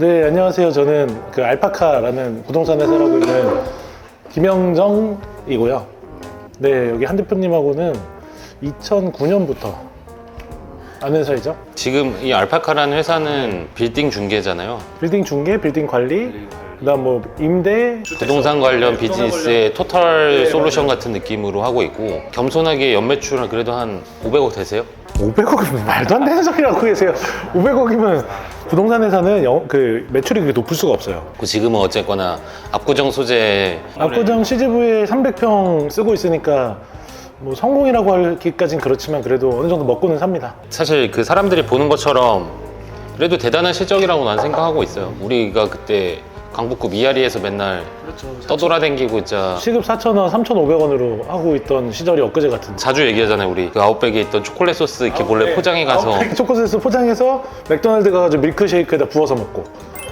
네, 안녕하세요. 저는 그 알파카라는 부동산 회사라고 있는 김영정이고요. 네, 여기 한 대표님하고는 2009년부터 아는 사이죠. 지금 이 알파카라는 회사는 빌딩 중개잖아요. 빌딩 중개, 빌딩 관리, 그다음 뭐 임대, 부동산 관련 비즈니스의 토탈 솔루션 같은 느낌으로 하고 있고 겸손하게 연매출은 그래도 한 500억 되세요? 500억이면 말도 안 되는 소리라고 계세요. 500억이면 부동산 회사는 영- 그 매출이 그렇게 높을 수가 없어요. 그 지금은 어쨌거나 압구정 소재 압구정 CGV에 300평 쓰고 있으니까 뭐 성공이라고 하기까진 그렇지만 그래도 어느 정도 먹고는 삽니다. 사실 그 사람들이 보는 것처럼 그래도 대단한 실적이라고 난 생각하고 있어요. 우리가 그때 강북구 미아리에서 맨날 떠돌아댕기고 진짜 시급 4,000원, 3,500원으로 하고 있던 시절이 엊그제 같은데. 자주 얘기하잖아요. 우리. 그 아웃백에 있던 초콜릿 소스 이렇게 몰래 포장해 가서. 아웃백 초코소스 포장해서 맥도날드 가가지고 밀크쉐이크에다 부어서 먹고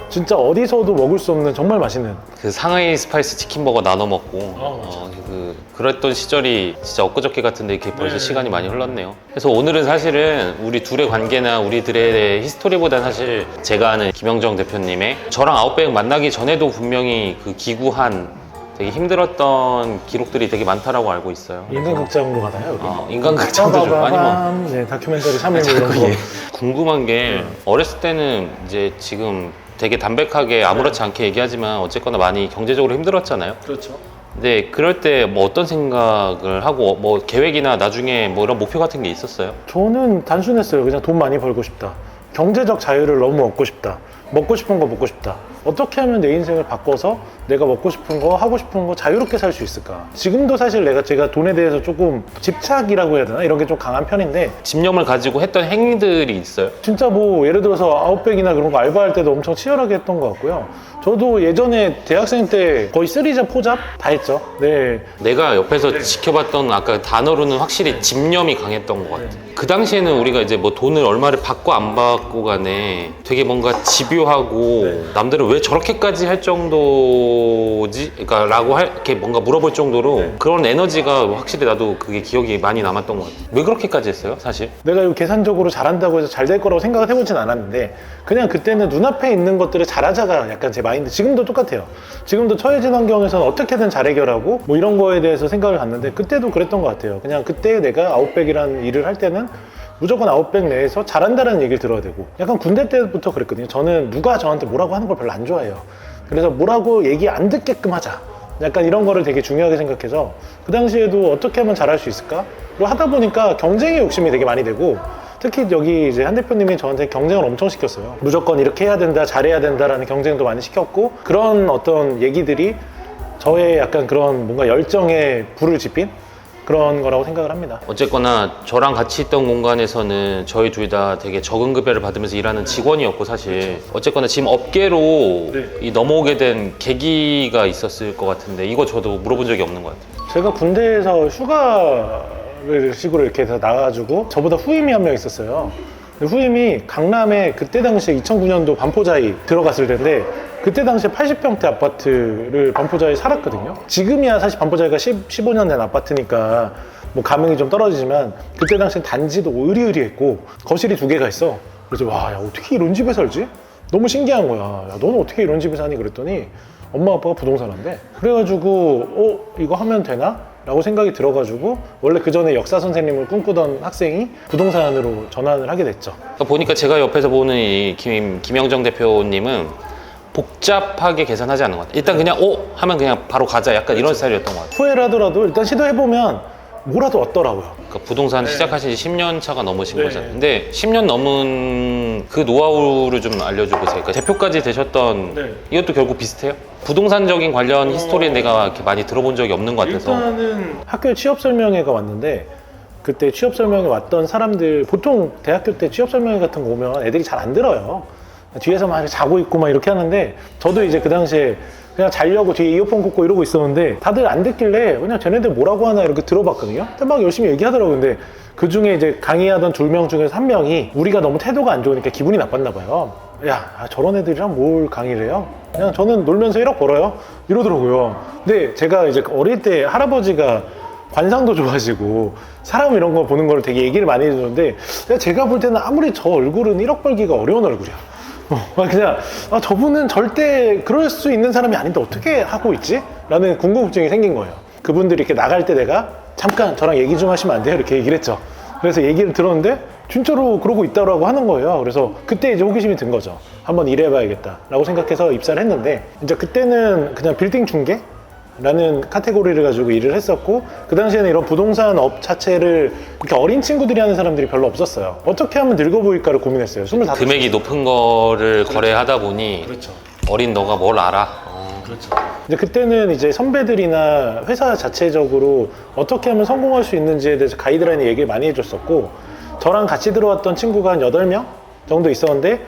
진짜 어디서도 먹을 수 없는 정말 맛있는 그 상하이 스파이스 치킨 버거 나눠 먹고 어, 그 그랬던 시절이 진짜 엊그저께 같은데 이렇게 벌써 네. 시간이 많이 흘렀네요. 그래서 오늘은 사실은 우리 둘의 관계나 우리들의 히스토리보다는 사실 제가 아는 김영정 대표님의 저랑 아웃백 만나기 전에도 분명히 그 기구한 되게 힘들었던 기록들이 되게 많다라고 알고 있어요. 인간극장으로 가나요? 여기? 어, 인간극장도 좀 많이 뭐 빠바바밤. 네, 다큐멘터리 3일 이런 거. 예. 궁금한 게 어렸을 때는 이제 지금 되게 담백하게 아무렇지 않게 얘기하지만 어쨌거나 많이 경제적으로 힘들었잖아요. 그렇죠. 근데 그럴 때 뭐 어떤 생각을 하고 뭐 계획이나 나중에 뭐 이런 목표 같은 게 있었어요? 저는 단순했어요. 그냥 돈 많이 벌고 싶다. 경제적 자유를 너무 얻고 싶다. 먹고 싶은 거 먹고 싶다. 어떻게 하면 내 인생을 바꿔서 내가 먹고 싶은 거, 하고 싶은 거 자유롭게 살 수 있을까? 지금도 사실 내가 제가 돈에 대해서 조금 집착이라고 해야 되나? 이런 게 좀 강한 편인데 집념을 가지고 했던 행위들이 있어요. 진짜 뭐 예를 들어서 아웃백이나 그런 거 알바할 때도 엄청 치열하게 했던 것 같고요. 저도 예전에 대학생 때 거의 쓰리잡, 포잡 다 했죠. 네. 내가 옆에서 지켜봤던 아까 단어로는 확실히 집념이 강했던 것 같아. 그 당시에는 우리가 이제 뭐 돈을 얼마를 받고 안 받고 간에 되게 뭔가 집요하고 남들은 왜 저렇게까지 할 정도지? 그러니까 라고 할, 이렇게 뭔가 물어볼 정도로 그런 에너지가 확실히 나도 그게 기억이 많이 남았던 것 같아. 왜 그렇게까지 했어요, 사실? 내가 이거 계산적으로 잘한다고 해서 잘 될 거라고 생각을 해보진 않았는데 그냥 그때는 눈앞에 있는 것들을 잘하자가 약간 제 마인드 지금도 똑같아요 지금도 처해진 환경에서는 어떻게든 잘 해결하고 뭐 이런 거에 대해서 생각을 갖는데 그때도 그랬던 것 같아요 그냥 그때 내가 아웃백이라는 일을 할 때는 무조건 아웃백 내에서 잘한다는 얘기를 들어야 되고 약간 군대 때부터 그랬거든요 저는 누가 저한테 뭐라고 하는 걸 별로 안 좋아해요 그래서 뭐라고 얘기 안 듣게끔 하자 약간 이런 거를 되게 중요하게 생각해서 그 당시에도 어떻게 하면 잘할 수 있을까? 로 하다 보니까 경쟁의 욕심이 되게 많이 되고 특히 여기 이제 한 대표님이 저한테 경쟁을 엄청 시켰어요. 무조건 이렇게 해야 된다, 잘해야 된다라는 경쟁도 많이 시켰고 그런 어떤 얘기들이 저의 약간 그런 뭔가 열정에 불을 지핀 그런 거라고 생각을 합니다. 어쨌거나 저랑 같이 있던 공간에서는 저희 둘 다 되게 적은 급여를 받으면서 일하는 직원이었고 사실 어쨌거나 지금 업계로 네. 이 넘어오게 된 계기가 있었을 것 같은데 이거 저도 물어본 적이 없는 것 같아요. 제가 군대에서 휴가를 식으로 이렇게 해서 나가가지고 저보다 후임이 한 명 있었어요. 후임이 강남에 그때 당시에 2009년도 반포자이 들어갔을 텐데 그때 당시에 80평대 아파트를 반포자이 살았거든요. 지금이야 사실 반포자이가 10, 15년 된 아파트니까 뭐 가맹이 좀 떨어지지만 그때 당시엔 단지도 으리으리했고 거실이 두 개가 있어. 그래서 와, 야, 어떻게 이런 집에 살지? 너무 신기한 거야. 야, 너는 어떻게 이런 집에 사니? 그랬더니 엄마 아빠가 부동산 한대. 그래가지고 어 이거 하면 되나? 라고 생각이 들어가지고 원래 그 전에 역사 선생님을 꿈꾸던 학생이 부동산으로 전환을 하게 됐죠. 그러니까 보니까 제가 옆에서 보는 이 김, 김영정 대표님은 복잡하게 계산하지 않는 것 같아요. 일단 그냥 오 하면 그냥 바로 가자 약간 이런 스타일이었던 것 같아요. 후회를 하더라도 일단 시도해보면 뭐라도 얻더라고요. 그러니까 부동산 시작하신 지 10년 차가 넘으신 네. 거잖아요. 근데 10년 넘은 그 노하우를 좀 알려줘 보세요. 그러니까 대표까지 되셨던 네. 이것도 결국 비슷해요? 부동산적인 관련 히스토리 내가 이렇게 많이 들어본 적이 없는 것 같아서 일단은 학교에 취업 설명회가 왔는데 그때 취업 설명회 왔던 사람들 보통 대학교 때 취업 설명회 같은 거 오면 애들이 잘 안 들어요. 뒤에서 막 자고 있고 막 이렇게 하는데 저도 이제 그 당시에 그냥 자려고 뒤에 이어폰 꽂고 이러고 있었는데 다들 안 듣길래 그냥 쟤네들 뭐라고 하나 이렇게 들어봤거든요. 근데 막 열심히 얘기하더라고요. 근데 그 중에 이제 강의하던 두 명 중에서 한 명이 우리가 너무 태도가 안 좋으니까 기분이 나빴나 봐요. 야, 아, 저런 애들이랑 뭘 강의를 해요? 그냥 저는 놀면서 1억 벌어요. 이러더라고요. 근데 제가 이제 어릴 때 할아버지가 관상도 좋아지고 사람 이런 거 보는 걸 되게 얘기를 많이 해주는데 제가 볼 때는 아무리 저 얼굴은 1억 벌기가 어려운 얼굴이야. 어, 그냥 아, 저분은 절대 그럴 수 있는 사람이 아닌데 어떻게 하고 있지? 라는 궁금증이 생긴 거예요. 그분들이 이렇게 나갈 때 내가 잠깐 저랑 얘기 좀 하시면 안 돼요? 이렇게 얘기를 했죠. 그래서 얘기를 들었는데 진짜로 그러고 있다라고 하는 거예요. 그래서 그때 이제 호기심이 든 거죠. 한번 일해봐야겠다라고 생각해서 입사를 했는데 이제 그때는 그냥 빌딩 중개? 라는 카테고리를 가지고 일을 했었고 그 당시에는 이런 부동산 업 자체를 이렇게 어린 친구들이 하는 사람들이 별로 없었어요. 어떻게 하면 늙어 보일까를 고민했어요. 25. 금액이 높은 거를 거래하다 보니 그렇죠. 어린 너가 뭘 알아? 어. 그렇죠. 근데 그때는 이제 선배들이나 회사 자체적으로 어떻게 하면 성공할 수 있는지에 대해서 가이드라인 얘기를 많이 해줬었고 저랑 같이 들어왔던 친구가 한 8명 정도 있었는데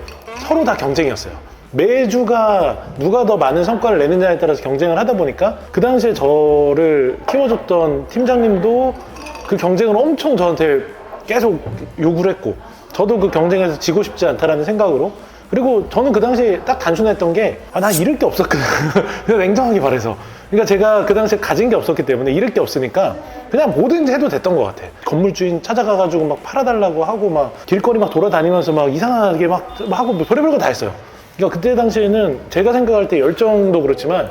서로 다 경쟁이었어요. 매주가 누가 더 많은 성과를 내느냐에 따라서 경쟁을 하다 보니까 그 당시에 저를 키워줬던 팀장님도 그 경쟁을 엄청 저한테 계속 요구를 했고 저도 그 경쟁에서 지고 싶지 않다라는 생각으로 그리고 저는 그 당시에 딱 단순했던 게, 아, 난 잃을 게 없었거든. 그냥 냉정하게 말해서. 그러니까 제가 그 당시에 가진 게 없었기 때문에 잃을 게 없으니까 그냥 뭐든지 해도 됐던 것 같아. 건물주인 찾아가가지고 막 팔아달라고 하고 막 길거리 막 돌아다니면서 막 이상하게 막, 막 하고 뭐 별의별 거 다 했어요. 그러니까 그때 당시에는 제가 생각할 때 열정도 그렇지만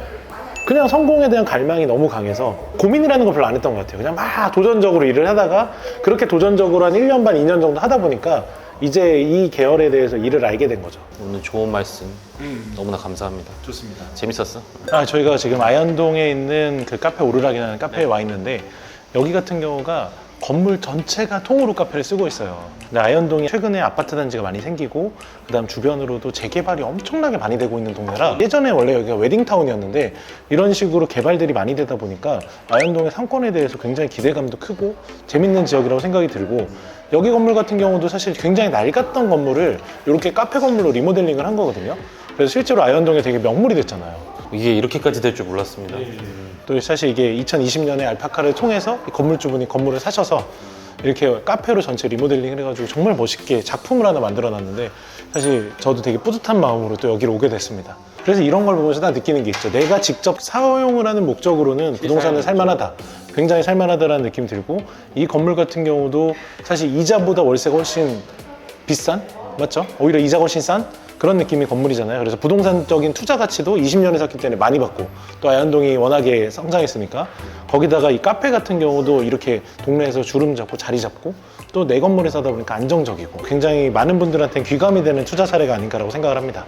그냥 성공에 대한 갈망이 너무 강해서 고민이라는 걸 별로 안 했던 것 같아요. 그냥 막 도전적으로 일을 하다가 그렇게 도전적으로 한 1년 반, 2년 정도 하다 보니까 이제 이 계열에 대해서 일을 알게 된 거죠. 오늘 좋은 말씀 너무나 감사합니다. 좋습니다. 재밌었어? 아, 저희가 지금 아현동에 있는 그 카페 오르락이라는 카페에 와 있는데 여기 같은 경우가 건물 전체가 통으로 카페를 쓰고 있어요. 근데 아현동이 최근에 아파트 단지가 많이 생기고 그다음 주변으로도 재개발이 엄청나게 많이 되고 있는 동네라 예전에 원래 여기가 웨딩타운이었는데 이런 식으로 개발들이 많이 되다 보니까 아현동의 상권에 대해서 굉장히 기대감도 크고 재밌는 지역이라고 생각이 들고 여기 건물 같은 경우도 사실 굉장히 낡았던 건물을 이렇게 카페 건물로 리모델링을 한 거거든요. 그래서 실제로 아현동에 되게 명물이 됐잖아요. 이게 이렇게까지 될 줄 몰랐습니다. 또 사실 이게 2020년에 알파카를 통해서 이 건물주분이 건물을 사셔서 이렇게 카페로 전체 리모델링을 해가지고 정말 멋있게 작품을 하나 만들어 놨는데 사실 저도 되게 뿌듯한 마음으로 또 여기를 오게 됐습니다. 그래서 이런 걸 보면서 다 느끼는 게 있죠. 내가 직접 사용을 하는 목적으로는 부동산을 살만하다. 굉장히 살만하다라는 느낌이 들고 이 건물 같은 경우도 사실 이자보다 월세가 훨씬 비싼? 맞죠? 오히려 이자가 훨씬 싼? 그런 느낌의 건물이잖아요. 그래서 부동산적인 투자 가치도 20년에 샀기 때문에 많이 받고 또 아현동이 워낙에 성장했으니까 거기다가 이 카페 같은 경우도 이렇게 동네에서 주름 잡고 자리 잡고 또 내 건물에 사다 보니까 안정적이고 굉장히 많은 분들한테 귀감이 되는 투자 사례가 아닌가라고 생각을 합니다.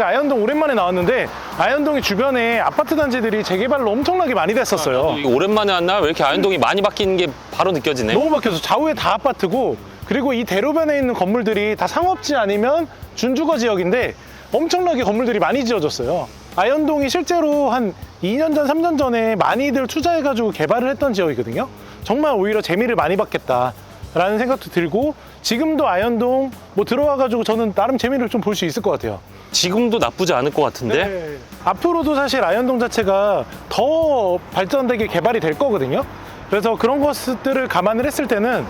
아현동 오랜만에 나왔는데 아현동이 주변에 아파트 단지들이 재개발로 엄청나게 많이 됐었어요. 이거 오랜만에 왔나? 왜 이렇게 아현동이 많이 바뀌는 게 바로 느껴지네? 너무 바뀌어서 좌우에 다 아파트고 그리고 이 대로변에 있는 건물들이 다 상업지 아니면 준주거 지역인데 엄청나게 건물들이 많이 지어졌어요. 아현동이 실제로 한 2년 전, 3년 전에 많이들 투자해가지고 개발을 했던 지역이거든요. 정말 오히려 재미를 많이 받겠다라는 생각도 들고 지금도 아현동 뭐 들어와가지고 저는 나름 재미를 좀 볼 수 있을 것 같아요. 지금도 나쁘지 않을 것 같은데? 네. 앞으로도 사실 아현동 자체가 더 발전되게 개발이 될 거거든요. 그래서 그런 것들을 감안을 했을 때는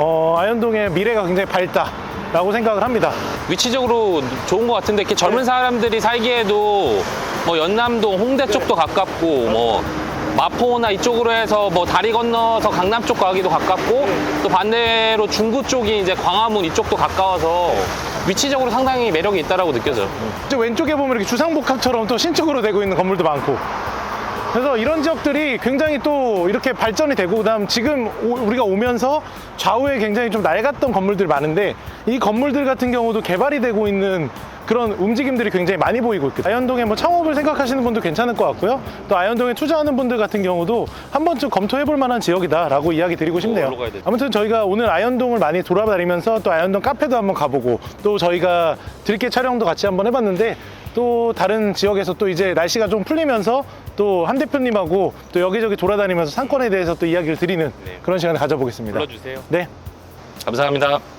어, 아현동의 미래가 굉장히 밝다라고 생각을 합니다. 위치적으로 좋은 것 같은데 이렇게 젊은 사람들이 살기에도 뭐 연남동, 홍대 쪽도 가깝고 뭐 마포나 이쪽으로 해서 뭐 다리 건너서 강남 쪽 가기도 가깝고 또 반대로 중구 쪽이 이제 광화문 이쪽도 가까워서 위치적으로 상당히 매력이 있다라고 느껴져요. 왼쪽에 보면 이렇게 주상복합처럼 또 신축으로 되고 있는 건물도 많고. 그래서 이런 지역들이 굉장히 또 이렇게 발전이 되고 그다음 지금 오- 우리가 오면서 좌우에 굉장히 좀 낡았던 건물들이 많은데 이 건물들 같은 경우도 개발이 되고 있는 그런 움직임들이 굉장히 많이 보이고 있거든요. 아현동에 뭐 창업을 생각하시는 분도 괜찮을 것 같고요. 또 아현동에 투자하는 분들 같은 경우도 한 번쯤 검토해 볼 만한 지역이다라고 이야기 드리고 싶네요. 가야 되지? 아무튼 저희가 오늘 아현동을 많이 돌아다니면서 또 아현동 카페도 한번 가보고 또 저희가 들깨 촬영도 같이 한번 해봤는데 또 다른 지역에서 또 이제 날씨가 좀 풀리면서 또한 대표님하고 또 여기저기 돌아다니면서 상권에 대해서 또 이야기를 드리는 그런 시간을 가져보겠습니다. 불러주세요. 네. 감사합니다.